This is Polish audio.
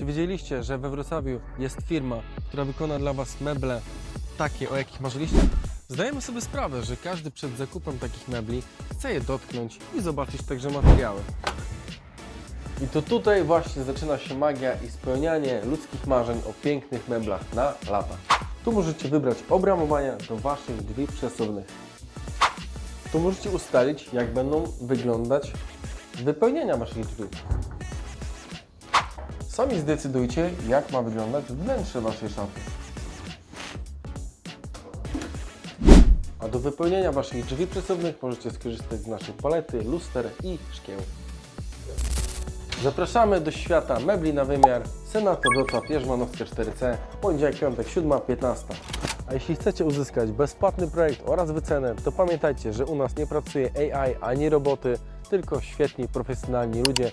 Czy wiedzieliście, że we Wrocławiu jest firma, która wykona dla Was meble takie, o jakich marzyliście? Zdajemy sobie sprawę, że każdy przed zakupem takich mebli chce je dotknąć i zobaczyć także materiały. I to tutaj właśnie zaczyna się magia i spełnianie ludzkich marzeń o pięknych meblach na lata. Tu możecie wybrać obramowania do Waszych drzwi przesuwnych. Tu możecie ustalić, jak będą wyglądać wypełnienia Waszych drzwi. Sami zdecydujcie, jak ma wyglądać wnętrze Waszej szafy. A do wypełnienia Waszych drzwi przesuwnych możecie skorzystać z naszej palety, luster i szkieł. Zapraszamy do świata mebli na wymiar. Senator Wrocław Jerzmanowska 4C, poniedziałek, piątek, 7.15. A jeśli chcecie uzyskać bezpłatny projekt oraz wycenę, to pamiętajcie, że u nas nie pracuje AI ani roboty, tylko świetni, profesjonalni ludzie